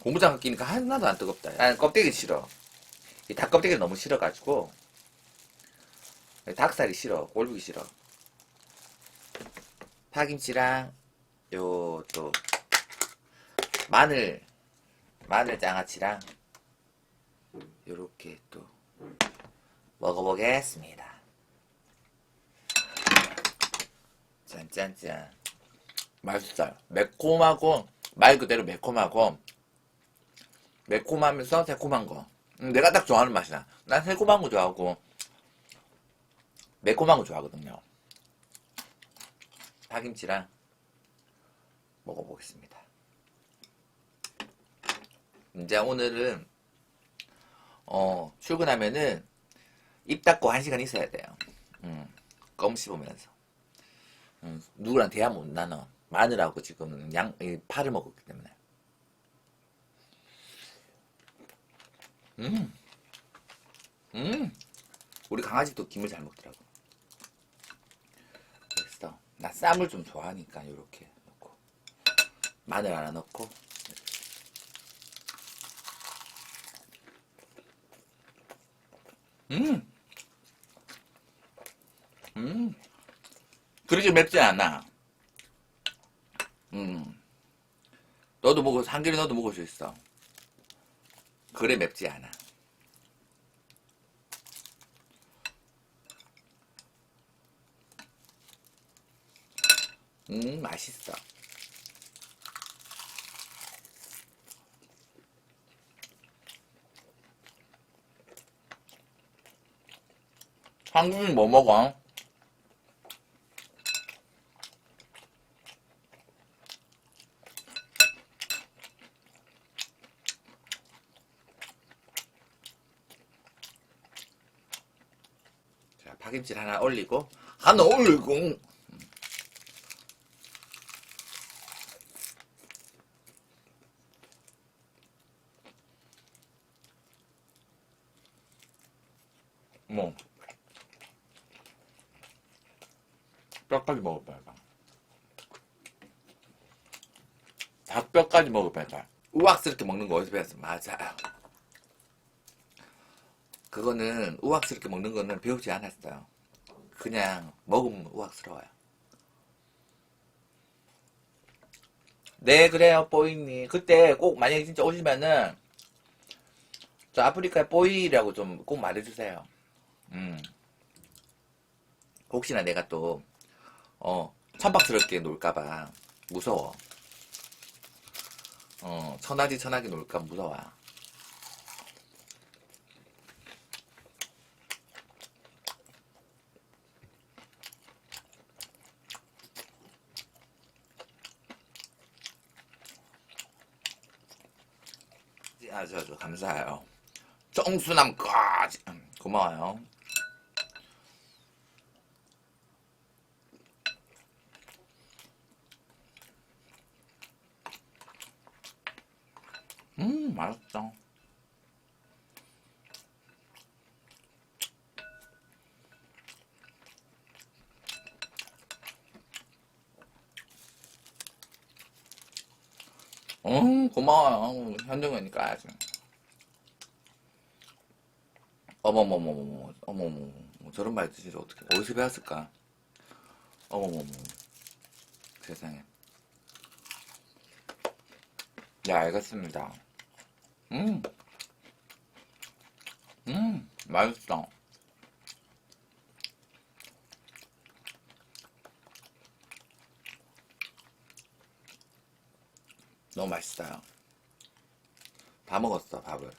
고무장갑 끼니까 하나도 안 뜨겁다. 나는 껍데기 싫어. 이 닭 껍데기를 너무 싫어가지고 닭살이 싫어. 꼴보기 싫어. 파김치랑 요 또 마늘 마늘 장아찌랑 요렇게 또 먹어보겠습니다. 짠짠짠. 맛있어요. 매콤하고 말 그대로 매콤하고 매콤하면서 새콤한 거. 음, 내가 딱 좋아하는 맛이야. 난 새콤한 거 좋아하고 매콤한 거 좋아하거든요. 파김치랑 먹어보겠습니다. 이제 오늘은 어, 출근하면은 입 닫고 한 시간 있어야 돼요. 음, 껌 씹으면서. 음, 누구랑 대화 못 나눠. 마늘하고 지금 양, 이 파를 먹었기 때문에. 음, 음, 우리 강아지도 김을 잘 먹더라고. 그래서 나 쌈을 좀 좋아하니까 이렇게 넣고 마늘 하나 넣고 음, 음, 그렇게 맵지 않아. 음, 너도 먹어, 한개리 너도 먹을 수 있어. 그래 맵지 않아. 음, 맛있어. 한국인 뭐 먹어? 파김치 하나 올리고, 하나 올리고, 뭐, 뼈까지 먹어봐봐. 닭뼈까지 먹어봐봐. 우악스럽게 먹는 거 어디서 배웠어? 맞아요. 그거는 우악스럽게 먹는 거는 배우지 않았어요. 그냥 먹으면 우악스러워요. 네, 그래요, 뽀이님. 그때 꼭 만약에 진짜 오시면은, 저 아프리카의 뽀이라고 좀 꼭 말해주세요. 음. 혹시나 내가 또, 어, 천박스럽게 놀까봐 무서워. 어, 천하지 천하게 놀까 무서워. 아주 아주 감사해요. 정수남까지 음, 고마워요. 음 맛있다. 음 고마워요 현정이니까 아주. 어머머머머머 어머머 저런 말 진짜 어떻게 어디서 배웠을까? 어머머머 세상에. 네 알겠습니다. 음, 음 맛있어. 너무 맛있어요. 다 먹었어 밥을.